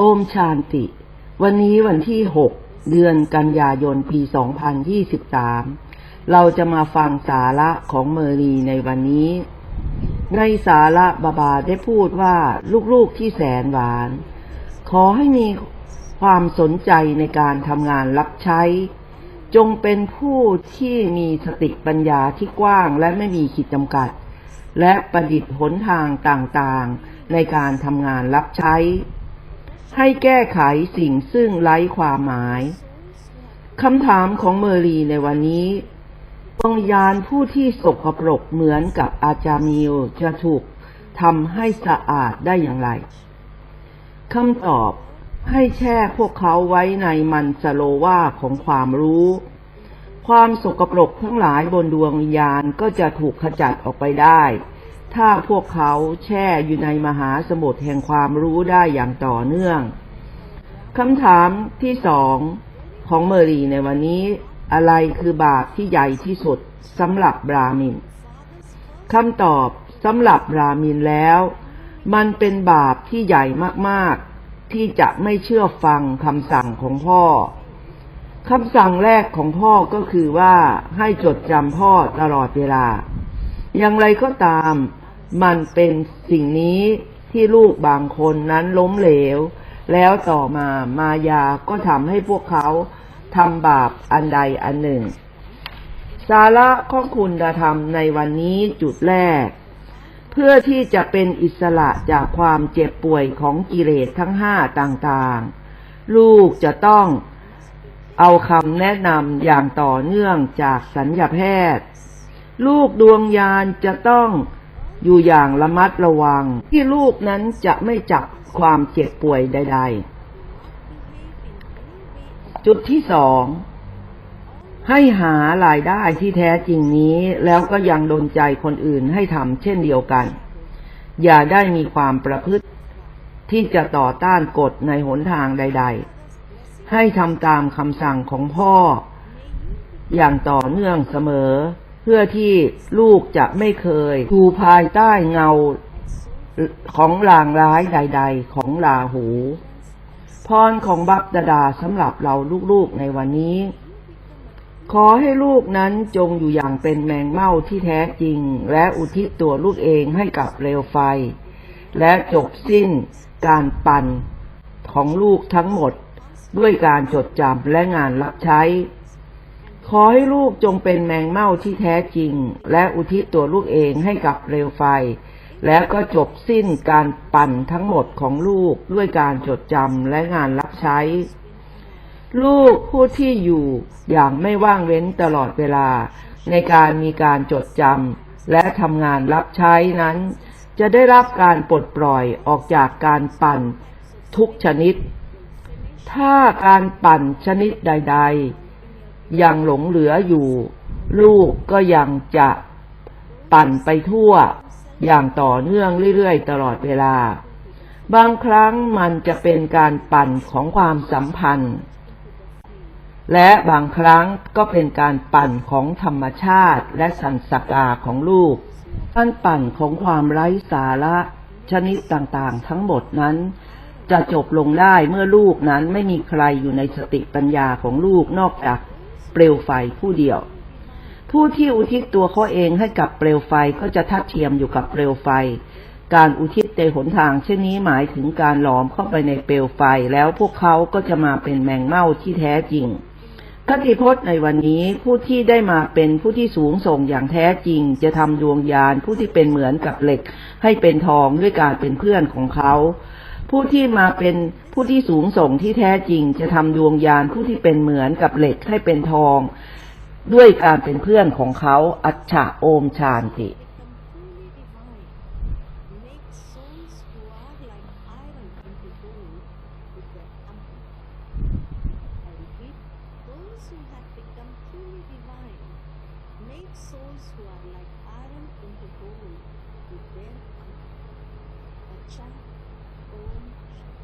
โอมชานติ วันนี้วันที่ 6 เดือนกันยายน ปี 2023 เราจะมาฟังสาระของเมอรีในวันนี้ ในสาระบาบาได้พูดว่าลูกๆที่แสนหวาน ขอให้มีความสนใจในการทำงานรับใช้ จงเป็นผู้ที่มีสติปัญญาที่กว้างและไม่มีขีดจำกัด และประดิษฐ์หนทางต่างๆ ในการทำงานรับใช้ ให้แก้ไขสิ่งซึ่งไร้ความหมายคำถามของเมอรีในวันนี้ดวงวิญญาณผู้ที่สกปรกเหมือนกับอาจามิลจะถูกทำให้สะอาดได้อย่างไรคำตอบให้แช่พวกเขาไว้ในมันสโลว่าของความรู้ ความสกปรกทั้งหลายบนดวงวิญญาณก็จะถูกขจัดออกไปได้ ถ้าพวกเขาแช่อยู่ในมหาสมุทรแห่งความรู้ได้อย่างต่อเนื่องคำถามที่สองของเมอรีในวันนี้ อะไรคือบาปที่ใหญ่ที่สุดสำหรับบรามินคำตอบสำหรับบรามินแล้ว มันเป็นบาปที่ใหญ่มากๆ ที่จะไม่เชื่อฟังคำสั่งของพ่อคำสั่งแรกของพ่อก็คือว่าให้จดจำพ่อตลอดเวลา อย่างไรก็ตาม มันเป็นสิ่งนี้ที่ลูกบางคนนั้นล้มเหลว แล้วต่อมามายาก็ทำให้พวกเขาทำบาปอันใดอันหนึ่ง สาระของคุณธรรมในวันนี้จุดแรก เพื่อที่จะเป็นอิสระจากความเจ็บป่วยของกิเลสทั้งห้าต่างๆ ลูกจะต้องเอาคำแนะนำอย่างต่อเนื่องจากสัญญาแพทย์ ลูกดวงยานจะต้อง อยู่อย่างระมัดระวัง ที่ลูกนั้นจะไม่จับความเจ็บป่วยใด ๆ จุดที่สองให้หารายได้ที่แท้จริงนี้ แล้วก็ยังดนใจคนอื่นให้ทำเช่นเดียวกัน อย่าได้มีความประพฤติ ที่จะต่อต้านกฎในหนทางใด ๆ ให้ทำตามคำสั่งของพ่อ อย่างต่อเนื่องเสมอ พื่อที่ลูกจะไม่เคยอยู่ภายใต้เงาของลางร้ายใด ๆ ของลาหู พรของบัพดาดาสำหรับเราลูกๆในวันนี้ ขอให้ลูกนั้นจงอยู่อย่างเป็นแมงเม่าที่แท้จริง และอุทิศตัวลูกเองให้กับเปลวไฟ และจบสิ้นการปั่นของลูกทั้งหมดด้วยการจดจำและงานรับใช้ ขอให้ลูกจงเป็นแมงเม่าที่แท้จริง และอุทิศตัวลูกเองให้กับเปลวไฟ แล้วก็จบสิ้นการปั่นทั้งหมดของลูกด้วยการจดจำและงานรับใช้ ลูกผู้ที่อยู่อย่างไม่ว่างเว้นตลอดเวลา ในการมีการจดจำและทำงานรับใช้นั้น จะได้รับการปลดปล่อยออกจากการปั่นทุกชนิด ถ้าการปั่นชนิดใด ๆ ยังหลงเหลืออยู่ ลูกก็ยังจะปั่นไปทั่ว อย่างต่อเนื่องเรื่อยๆ ตลอดเวลา บางครั้งมันจะเป็นการปั่นของความสัมพันธ์ และบางครั้งก็เป็นการปั่นของธรรมชาติและสันสกาของลูกการปั่นของความไร้สาระชนิดต่างๆ ทั้งหมดนั้นจะจบลงได้เมื่อลูกนั้นไม่มีใครอยู่ในสติปัญญาของลูกนอกจาก เปลวไฟผู้เดียว ผู้ที่อุทิศตัวเขาเองให้กับเปลวไฟก็จะทัดเทียมอยู่กับเปลวไฟ การอุทิศในหนทางเช่นนี้หมายถึงการหลอมเข้าไปในเปลวไฟแล้วพวกเขาก็จะมาเป็นแมงเม่าที่แท้จริงคติพจน์ในวันนี้ผู้ที่ได้มาเป็นผู้ที่สูงส่งอย่างแท้จริง จะทำดวงยานผู้ที่เป็นเหมือนกับเหล็ก ให้เป็นทองด้วยการเป็นเพื่อนของเขา ผู้ที่มาเป็นผู้ที่สูงส่งที่แท้จริง จะทำดวงยานผู้ที่เป็นเหมือนกับเหล็กให้เป็นทอง ด้วยการเป็นเพื่อนของเขาอัจฉะโอมชานติ うん。